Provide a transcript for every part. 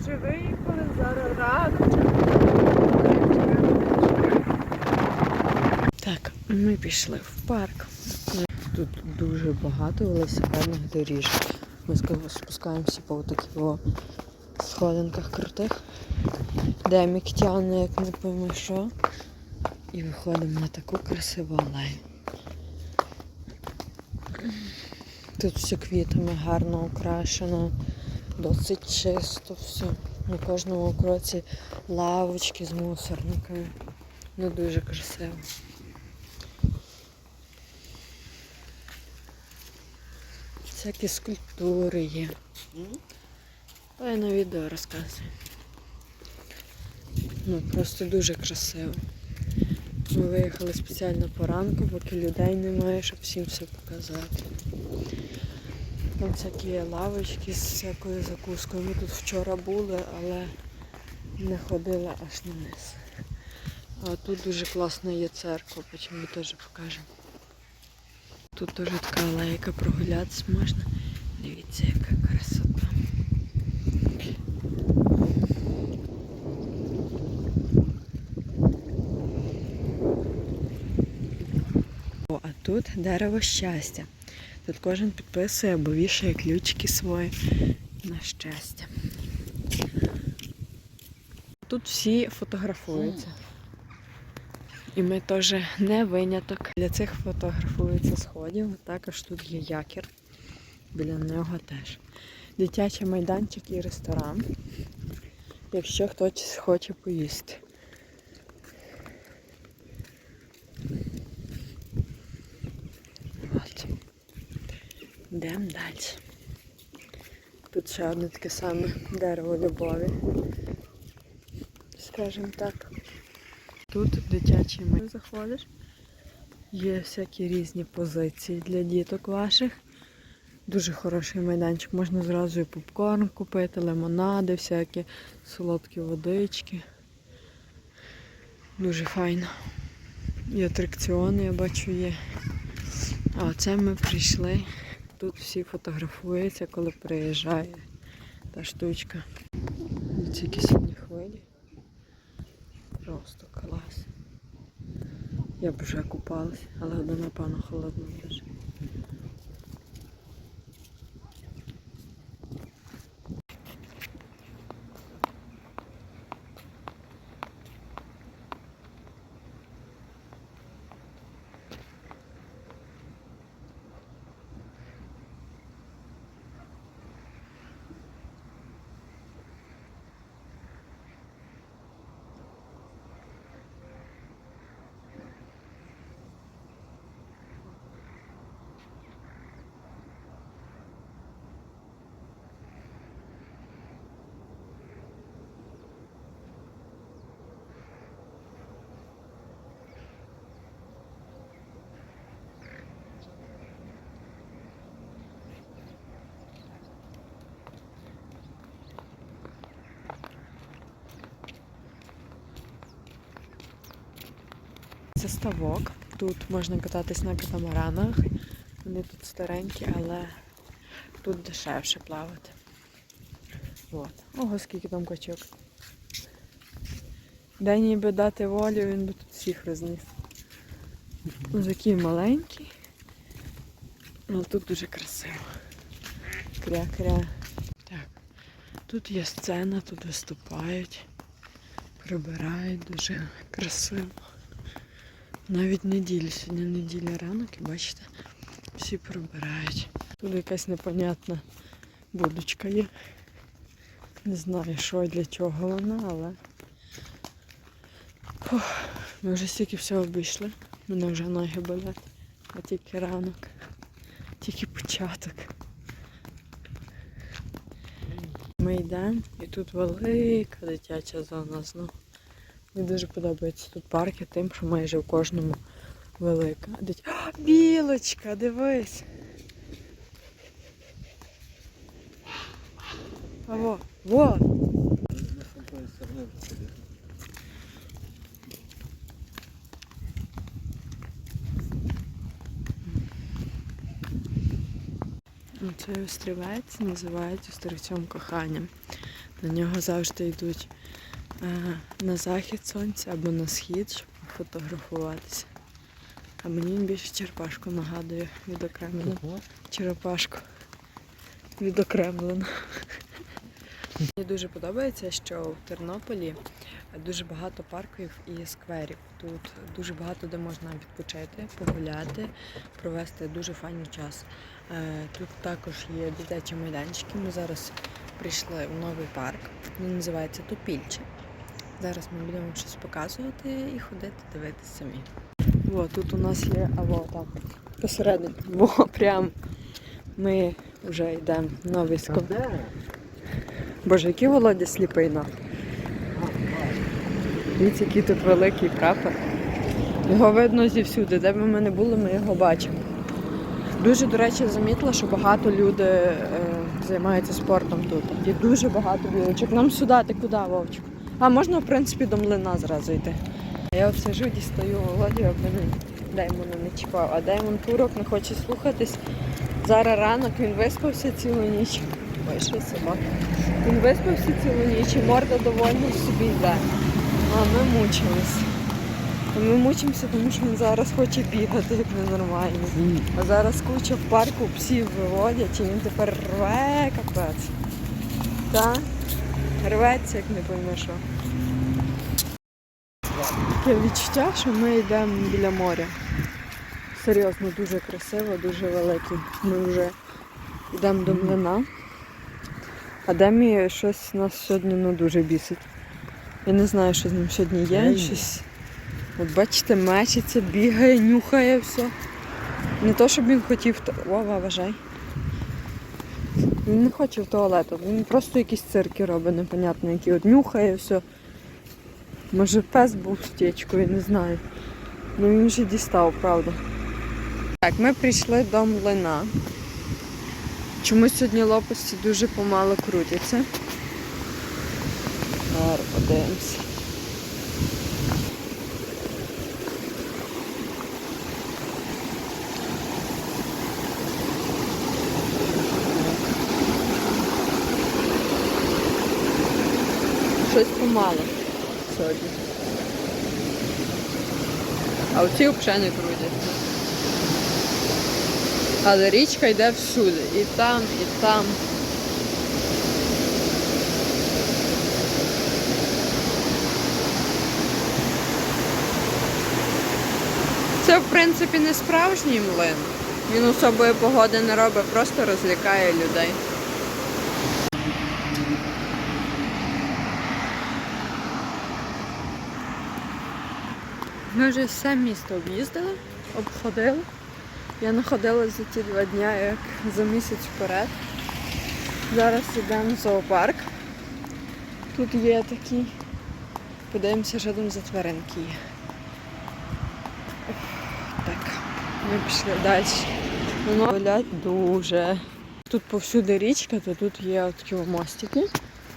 вже виїхали, зараз ранок. Так, ми пішли в парк. Тут дуже багато велосипедних доріжок. Ми ска- спускаємося по таких сходинках крутих, де мік тягне, як не пойми що. І виходимо на таку красиву алею. Тут все квітами гарно украшено, досить чисто все. На кожному кроці лавочки з мусорниками. Ну дуже красиво. Всякі скульптури є. Та я на відео розказую. Ну, просто дуже красиво. Ми виїхали спеціально поранку, поки людей немає, щоб всім все показати. Там всякі лавочки з всякою закускою. Ми тут вчора були, але не ходили аж на низ. А тут дуже класна є церква, потім ми теж покажемо. Тут теж така алейка, прогулятися можна. Дивіться, яка красота. О, а тут дерево щастя. Тут кожен підписує або вішає ключики свої на щастя. Тут всі фотографуються. І ми теж не виняток. Для цих фотографуються сходів. Також тут є якір. Біля нього теж. Дитячий майданчик і ресторан. Якщо хтось хоче поїсти. От. Йдемо далі. Тут ще одне таке саме дерево любові. Скажімо так. Тут дитячий майданчик заходиш. Є всякі різні позиції для діток ваших. Дуже хороший майданчик. Можна зразу і попкорн купити, лимонади, всякі солодкі водички. Дуже файно. І атракціони, я бачу, є. А оце ми прийшли. Тут всі фотографуються, коли приїжджає та штучка. Ці кисні хвилі. Просто клас. Я б вже купалась, але вода, напевно, холодно дуже. Це ставок. Тут можна кататись на катамаранах. Вони тут старенькі, але тут дешевше плавати. От. Ого, скільки там качок. Де ніби дати волю, він би тут всіх розніс. Такий маленький. Але тут дуже красиво. Кря-кря. Так. Тут є сцена, тут виступають, прибирають дуже красиво. Навіть неділя, сьогодні неділя ранок і бачите, всі прибирають. Тут якась непонятна будочка є. Не знаю, що і для чого вона, але Фух, ми вже стільки всього обійшли. Мене вже ноги болять. А тільки ранок, тільки початок. Ми йдемо і тут велика дитяча зона знову. Мені дуже подобається тут парки тим, що майже в кожному велика. О, білочка, дивись. Во, во! Цей острівець називають острівцем кохання. На нього завжди йдуть на захід сонця або на схід, щоб фотографуватися. А мені він більше черепашку нагадує відокремлену. Черепашку. Відокремлену. Мені дуже подобається, що в Тернополі дуже багато парків і скверів. Тут дуже багато де можна відпочити, погуляти, провести дуже файний час. Е, Тут також є дитячі майданчики. Ми зараз прийшли в новий парк. Він називається Топільче. Зараз ми будемо щось показувати і ходити, дивитися самі. О, тут у нас є або там посередині. Во, прям ми вже йдемо в новий скоп. Боже, який Володя сліпий на. Дивіться, який тут великий прапор. Його видно зівсюди. Де б ми не були, ми його бачимо. Дуже, до речі, замітила, що багато людей займаються спортом тут. Є дуже багато білочок. Нам сюди, ти куди, Вовчик? А можна, в принципі, до млина зразу йти. Я от сижу, дістаю Володю, аби він Деймона не чіпав. А Деймон турок не хоче слухатись. Зараз ранок, він виспався цілу ніч. Ой, що собака. Він виспався цілу ніч і морда довольно собі йде. А ми мучимось. Ми мучимося, тому що він зараз хоче бігати, як ненормальний. А зараз куча в парку псів виводять і він тепер рве капець. Та? Рветься, як не пойме що. Таке відчуття, що ми йдемо біля моря. Серйозно, дуже красиво, дуже великий. Ми вже йдемо до млина. А Демі щось нас сьогодні ну, дуже бісить. Я не знаю, що з ним сьогодні є. Щось. От бачите, мечиться, бігає, нюхає все. Не то, щоб він хотів. Вова, вважай. Він не хоче в туалету, він просто якісь цирки робить, непонятно, які от нюхає все. Може пес був з течкою, не знаю. Ну він вже дістав, правда. Так, ми прийшли до млина. Чомусь сьогодні лопасті дуже помало крутяться. Зараз подивимося. Помало сьогодні. А оці взагалі не крутяться. Але річка йде всюди. І там, і там. Це, в принципі, не справжній млин. Він особої погоди не робить, просто розлякає людей. Ми вже все місто об'їздили, обходили. Я находила за ті два дня як за місяць вперед. Зараз йдемо в зоопарк. Тут є такий. Подивимося, що там за тваринки. Так, ми пішли далі. Воно болять дуже. Тут повсюди річка, то тут є такі мостики,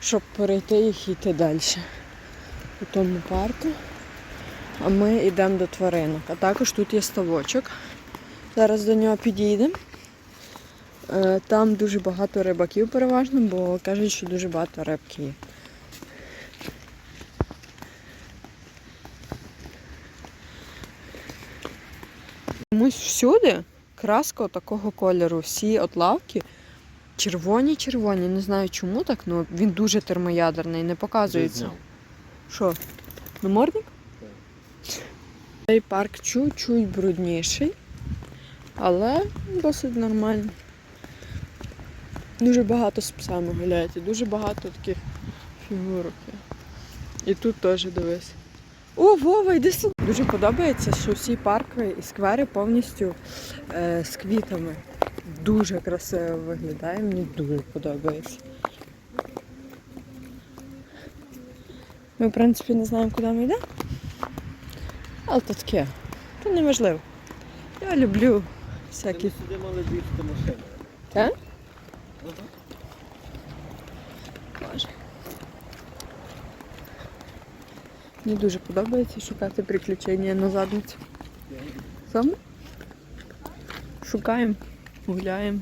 щоб перейти їх і йти далі. У тому парку. А ми йдемо до тваринок. А також тут є ставочок. Зараз до нього підійдемо. Е, Там дуже багато рибаків переважно, бо кажуть, що дуже багато рибки є. Комусь всюди краска такого кольору. Всі от лавки червоні-червоні. Не знаю чому так, але він дуже термоядерний, не показується. Що? Намордник? Цей парк чуть-чуть брудніший, але досить нормально. Дуже багато з псами гуляють, і дуже багато таких фігурок. І тут теж дивись. О, Вова, йди сюди. Дуже подобається, що всі парки і сквери повністю е, з квітами. Дуже красиво виглядає, мені дуже подобається. Ми, в принципі, не знаємо, куди ми йдемо. Але то таке. То не важливо. Я люблю всякі. Ми сюди мали бігти машини. Так? Боже. Мені дуже подобається шукати приключення на задниці. Саме? Шукаємо, гуляємо.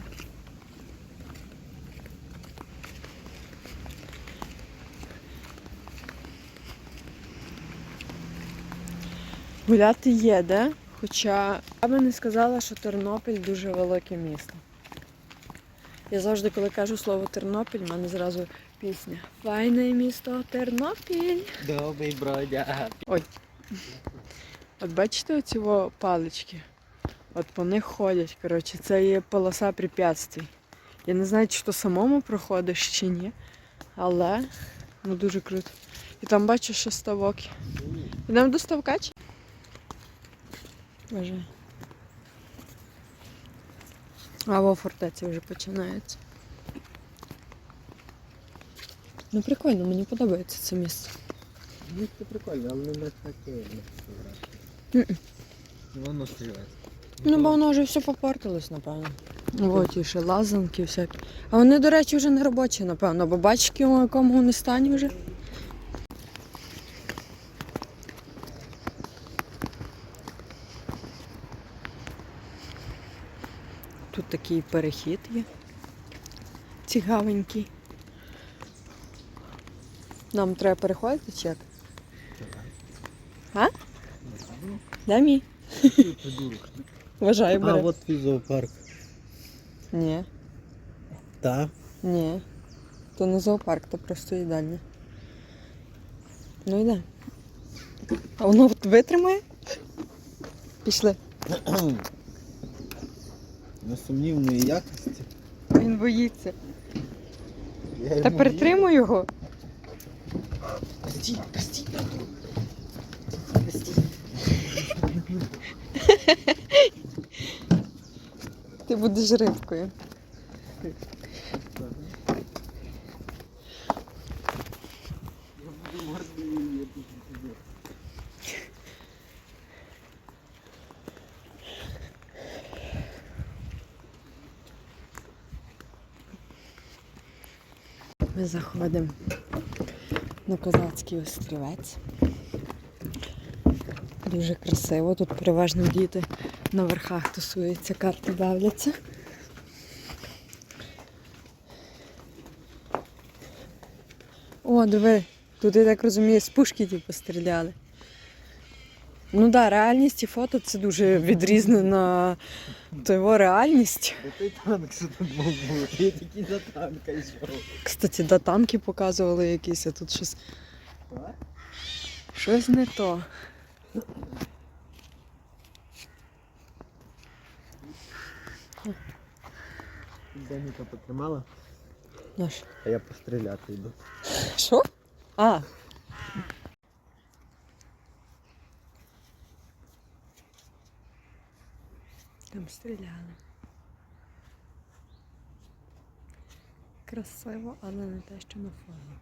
Гуляти є, де? Хоча я би не сказала, що Тернопіль дуже велике місто. Я завжди, коли кажу слово Тернопіль, в мене зразу пісня. Файне місто Тернопіль. Добрий бродя. От бачите оці палички? От по них ходять. Коротше, це є полоса препятствий. Я не знаю, чи то самому проходиш чи ні, але ну дуже круто. І там бачу, що ставок. Йдемо до ставка чи? Боже. А во фортеці вже починається. Ну прикольно, мені подобається це місце. Ну це прикольно, але не таке Мгм. Воно стрілець. Ну, бо воно вже все попортилось, напевно. От і ще лазанки всякі. А вони, до речі, вже не робочі, напевно, бо бачки у якому вони стані вже. Тут такий перехід є. Цікавенький. Нам треба переходити чи як? А? Дай мій. Вважаю, А, от твій зоопарк. Ні. Так. Ні. То не зоопарк, то просто їдальня. Ну йде. А воно витримає? Пішли. Несумнівної якості. Він боїться. Я Та йому притримуй його. Стій, стій. Ти будеш рибкою. Я буду мордою, я тут сидів. Ми заходимо на козацький острівець. Дуже красиво. Тут переважно діти на верхах тусуються, карти бавляться. О, диви, тут я так розумію, з пушки ті стріляли. Ну так, да, реальність і фото це дуже відрізнена то його реальність. Той танк, мав бути? Я такий за танка йшов. Кстати, да танки показували якісь, а тут щось. Щось не то. Даніка потримала, Наш. а я постріляти йду. Що? А. Там стріляли. Красиво, але не те, що на фоні.